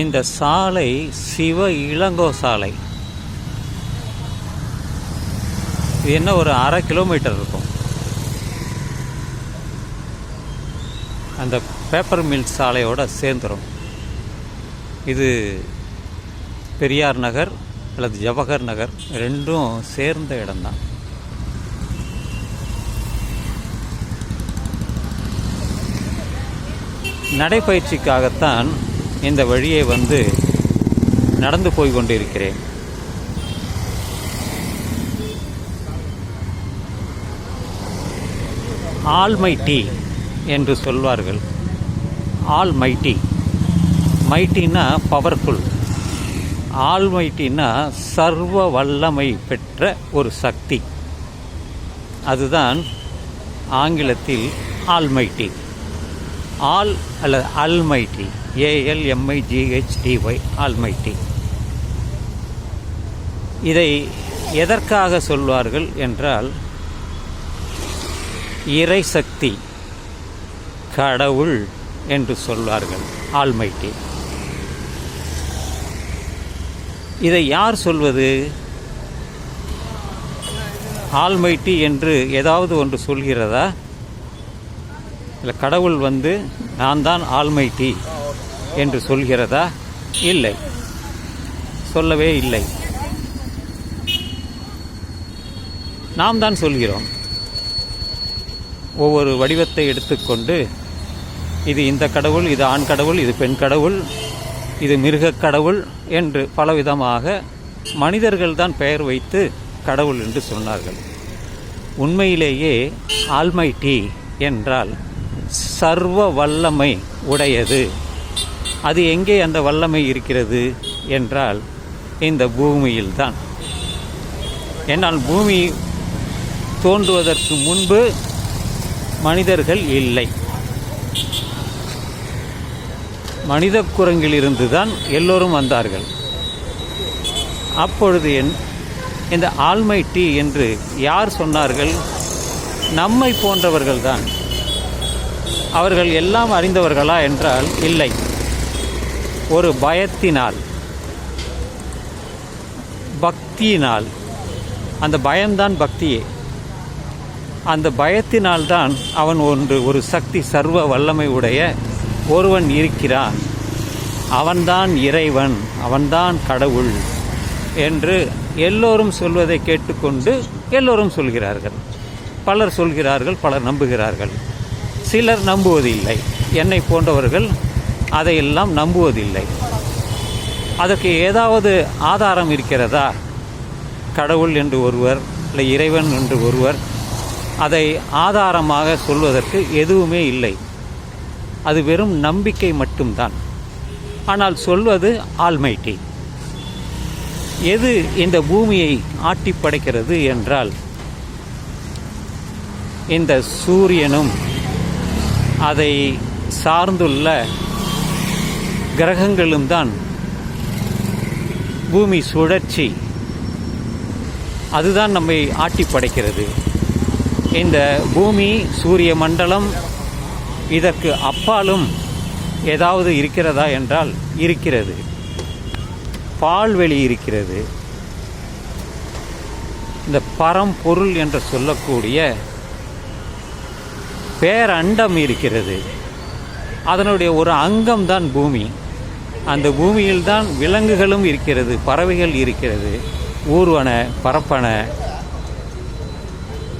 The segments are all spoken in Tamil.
இந்த சாலை சிவ இளங்கோ சாலை. இது என்ன ஒரு அரை கிலோமீட்டர் இருக்கும்? அந்த பேப்பர் மில் சாலையோட சேர்ந்துடும் இது பெரியார் நகர் அல்லது ஜவஹர் நகர் ரெண்டும் சேர்ந்த இடம்தான். நடைப்பயிற்சிக்காகத்தான் இந்த வழியை வந்து நடந்து போய் கொண்டிருக்கிறேன். ஆல்மைட்டி என்று சொல்வார்கள். ஆல் மைட்டி மைட்டின்னா பவர்ஃபுல். ஆல்மைட்டின்னா சர்வ வல்லமை பெற்ற ஒரு சக்தி. அதுதான் ஆங்கிலத்தில் ஆல்மைட்டி. ஆல் அல்லது அல்மைட்டி ஏஎல்எம்ஐஜிஹெச்டிஒய் ஆல்மைட்டி. இதை எதற்காக சொல்வார்கள் என்றால் இறைசக்தி கடவுள் என்று சொல்வார்கள் ஆல்மைட்டி. இதை யார் சொல்வது? ஆல்மைட்டி என்று ஏதாவது ஒன்று சொல்கிறதா? இல்லை கடவுள் வந்து நான் தான் ஆல்மைட்டி என்று சொல்கிறதா? இல்லை. சொல்லவே இல்லை. நாம் தான் சொல்கிறோம். ஒவ்வொரு வடிவத்தை எடுத்துக்கொண்டு இது இந்த கடவுள் இது ஆண் கடவுள் இது பெண் கடவுள் இது மிருகக் கடவுள் என்று பலவிதமாக மனிதர்கள் தான் பெயர் வைத்து கடவுள் என்று சொன்னார்கள். உண்மையிலேயே ஆல்மைட்டி என்றால் சர்வ வல்லமை உடையது. அது எங்கே அந்த வல்லமை இருக்கிறது என்றால் இந்த பூமியில்தான். என்னால் பூமி தோன்றுவதற்கு முன்பு மனிதர்கள் இல்லை. மனித குரங்கிலிருந்து தான் எல்லோரும் வந்தார்கள். அப்பொழுது என் இந்த ஆல்மை டீ என்று யார் சொன்னார்கள்? நம்மை போன்றவர்கள்தான். அவர்கள் எல்லாம் அறிந்தவர்களா என்றால் இல்லை. ஒரு பயத்தினால். பக்தியினால். அந்த பயம்தான் பக்தியே. அந்த பயத்தினால்தான் அவன் ஒன்று ஒரு சக்தி சர்வ வல்லமை உடைய ஒருவன் இருக்கிறான். அவன்தான் இறைவன் அவன்தான் கடவுள் என்று எல்லோரும் சொல்வதை கேட்டுக்கொண்டு எல்லோரும் சொல்கிறார்கள். பலர் சொல்கிறார்கள் பலர் நம்புகிறார்கள். சிலர் நம்புவதில்லை. என்னை போன்றவர்கள் அதையெல்லாம் நம்புவதில்லை. அதற்கு ஏதாவது ஆதாரம் இருக்கிறதா? கடவுள் என்று ஒருவர் இல்லை இறைவன் என்று ஒருவர் அதை ஆதாரமாக சொல்வதற்கு எதுவுமே இல்லை. அது வெறும் நம்பிக்கை மட்டும்தான். ஆனால் சொல்வது ஆல்மைட்டி. எது இந்த பூமியை ஆட்டி படைக்கிறது என்றால் இந்த சூரியனும் அதை சார்ந்துள்ள கிரகங்களும் தான் பூமி சுழற்சி. அதுதான் நம்மை ஆட்டி படைக்கிறது. இந்த பூமி சூரிய மண்டலம் இதற்கு அப்பாலும் ஏதாவது இருக்கிறதா என்றால் இருக்கிறது. பால்வெளி இருக்கிறது. இந்த பரம்பொருள் என்று சொல்லக்கூடிய பேரண்டம் இருக்கிறது. அதனுடைய ஒரு அங்கம்தான் பூமி. அந்த பூமியில்தான் விலங்குகளும் இருக்கிறது பறவைகள் இருக்கிறது ஊர்வன பரப்பன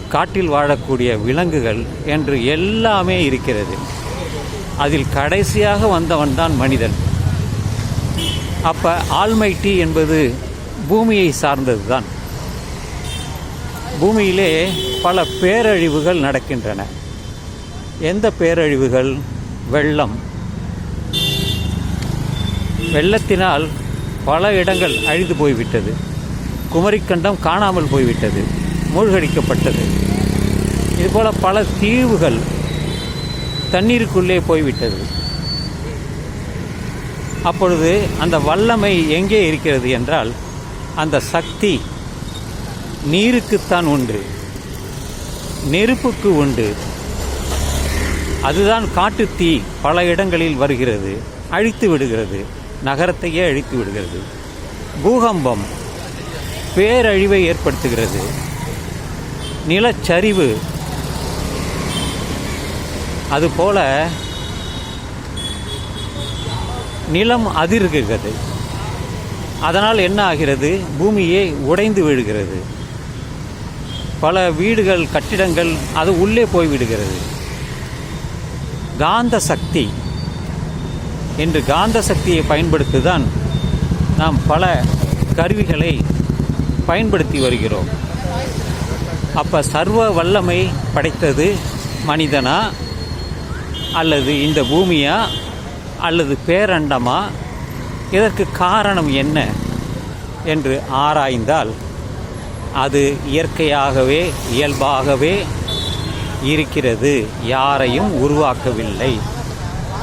காட்டில் வாழக்கூடிய விலங்குகள் என்று எல்லாமே இருக்கிறது. அதில் கடைசியாக வந்தவன் தான் மனிதன். அப்போ ஆல்மைட்டி என்பது பூமியை சார்ந்தது தான் பூமியிலே பல பேரழிவுகள் நடக்கின்றன. எந்த பேரழிவுகள்? வெள்ளம். வெள்ளத்தினால் பல இடங்கள் அழிந்து போய்விட்டது. குமரிக்கண்டம் காணாமல் போய்விட்டது. மூழ்கடிக்கப்பட்டது. இதுபோல் பல தீவுகள் தண்ணீருக்குள்ளே போய்விட்டது. அப்பொழுது அந்த வல்லமை எங்கே இருக்கிறது என்றால் அந்த சக்தி நீருக்குத்தான் உண்டு. நெருப்புக்கு உண்டு. அதுதான் காட்டுத்தீ பல இடங்களில் வருகிறது அழித்து விடுகிறது நகரத்தையே அழித்து விடுகிறது. பூகம்பம் பேரழிவை ஏற்படுத்துகிறது. நிலச்சரிவு அதுபோல நிலம் அதிர்கிறது. அதனால் என்ன ஆகிறது? பூமியே உடைந்து விழுகிறது. பல வீடுகள் கட்டிடங்கள் அது உள்ளே போய் விடுகிறது காந்த சக்தி என்று காந்த சக்தியை பயன்படுத்திதான் நாம் பல கருவிகளை பயன்படுத்தி வருகிறோம். அப்போ சர்வ வல்லமை படைத்தது மனிதனா? அல்லது இந்த பூமியா? அல்லது பேரண்டமா? இதற்கு காரணம் என்ன? என்று ஆராய்ந்தால் அது இயற்கையாகவே இயல்பாகவே இருக்கிறது யாரையும் உருவாக்கவில்லை.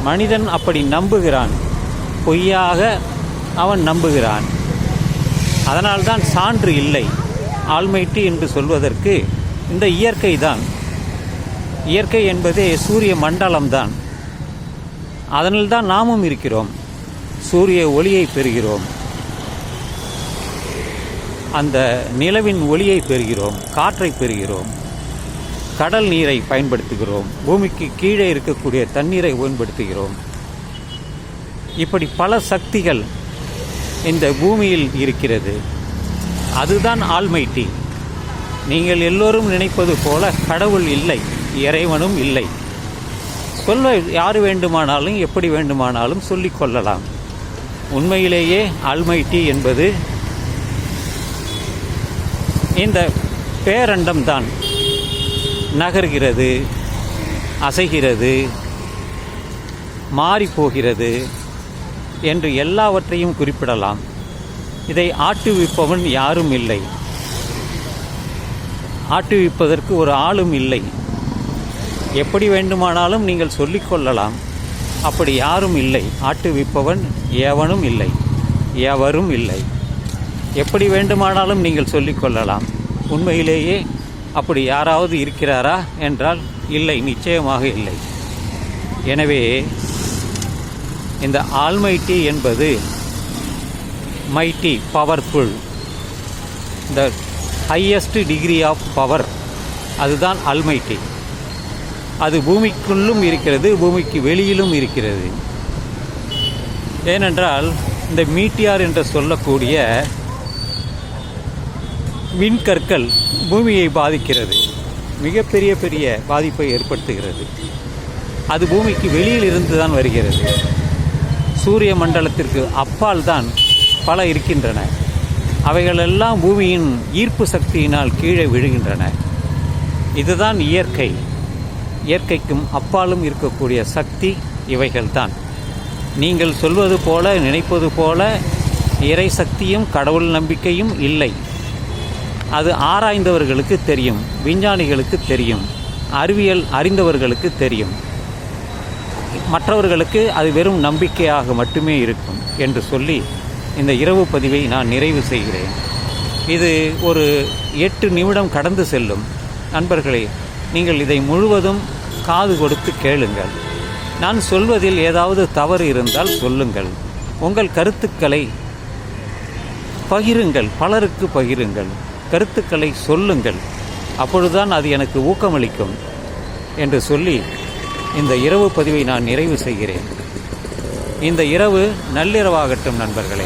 மனிதன் அப்படி நம்புகிறான். பொய்யாக அவன் நம்புகிறான். அதனால்தான் சான்று இல்லை. ஆல்மைட்டி என்று சொல்வதற்கு இந்த இயற்கை தான். இயற்கை என்பதே சூரிய மண்டலம்தான் அதனில்தான் நாமும் இருக்கிறோம். சூரிய ஒளியை பெறுகிறோம். அந்த நிலவின் ஒளியை பெறுகிறோம். காற்றை பெறுகிறோம். கடல் நீரை பயன்படுத்துகிறோம். பூமிக்கு கீழே இருக்கக்கூடிய தண்ணீரை பயன்படுத்துகிறோம் இப்படி பல சக்திகள் இந்த பூமியில் இருக்கிறது. அதுதான் ஆல்மைட்டி. நீங்கள் எல்லோரும் நினைப்பது போல கடவுள் இல்லை இறைவனும் இல்லை. சொல்ல யார் வேண்டுமானாலும் எப்படி வேண்டுமானாலும் சொல்லிக் கொள்ளலாம். உண்மையிலேயே ஆல்மைட்டி என்பது இந்த பேரண்டம் தான். நகர்கிறது அசைகிறது மாறிப்போகிறது என்று எல்லாவற்றையும் குறிப்பிடலாம். இதை ஆட்டுவிப்பவன் யாரும் இல்லை. ஆட்டுவிப்பதற்கு ஒரு ஆளும் இல்லை. எப்படி வேண்டுமானாலும் நீங்கள் சொல்லிக் கொள்ளலாம். அப்படி யாரும் இல்லை. ஆட்டுவிப்பவன் எவனும் இல்லை. எவரும் இல்லை. எப்படி வேண்டுமானாலும் நீங்கள் சொல்லிக் கொள்ளலாம். உண்மையிலேயே அப்படி யாராவது இருக்கிறாரா என்றால் இல்லை நிச்சயமாக இல்லை. எனவே இந்த ஆல்மைட்டி என்பது mighty powerful. The highest degree of power. அதுதான் அல்மைட்டி அது பூமிக்குள்ளும் இருக்கிறது பூமிக்கு வெளியிலும் இருக்கிறது. ஏனென்றால் இந்த மீட்டியார் என்று சொல்லக்கூடிய மின்கற்கள் பூமியை பாதிக்கிறது. மிகப்பெரிய பெரிய பாதிப்பை ஏற்படுத்துகிறது. அது பூமிக்கு வெளியில் இருந்து தான் வருகிறது. சூரிய மண்டலத்திற்கு அப்பால் தான் பல இருக்கின்றன. அவைகளெல்லாம் பூமியின் ஈர்ப்பு சக்தியினால் கீழே விழுகின்றன. இதுதான் இயற்கை. இயற்கைக்கும் அப்பாலும் இருக்கக்கூடிய சக்தி இவைகள்தான். நீங்கள் சொல்வது போல நினைப்பது போல இறை சக்தியும் கடவுள் நம்பிக்கையும் இல்லை. அது ஆராய்ந்தவர்களுக்கு தெரியும் விஞ்ஞானிகளுக்கு தெரியும் அறிவியல் அறிந்தவர்களுக்கு தெரியும். மற்றவர்களுக்கு அது வெறும் நம்பிக்கையாக மட்டுமே இருக்கும் என்று சொல்லி இந்த இரவு பதிவை நான் நிறைவு செய்கிறேன். இது ஒரு எட்டு நிமிடம் கடந்து செல்லும். நண்பர்களே நீங்கள் இதை முழுவதும் காது கொடுத்து கேளுங்கள். நான் சொல்வதில் ஏதாவது தவறு இருந்தால் சொல்லுங்கள். உங்கள் கருத்துக்களை பகிருங்கள் பலருக்கு பகிருங்கள். கருத்துக்களை சொல்லுங்கள். அப்பொழுதுதான் அது எனக்கு ஊக்கமளிக்கும் என்று சொல்லி இந்த இரவு பதிவை நான் நிறைவு செய்கிறேன். இந்த இரவு நள்ளிரவாகட்டும் நண்பர்களே.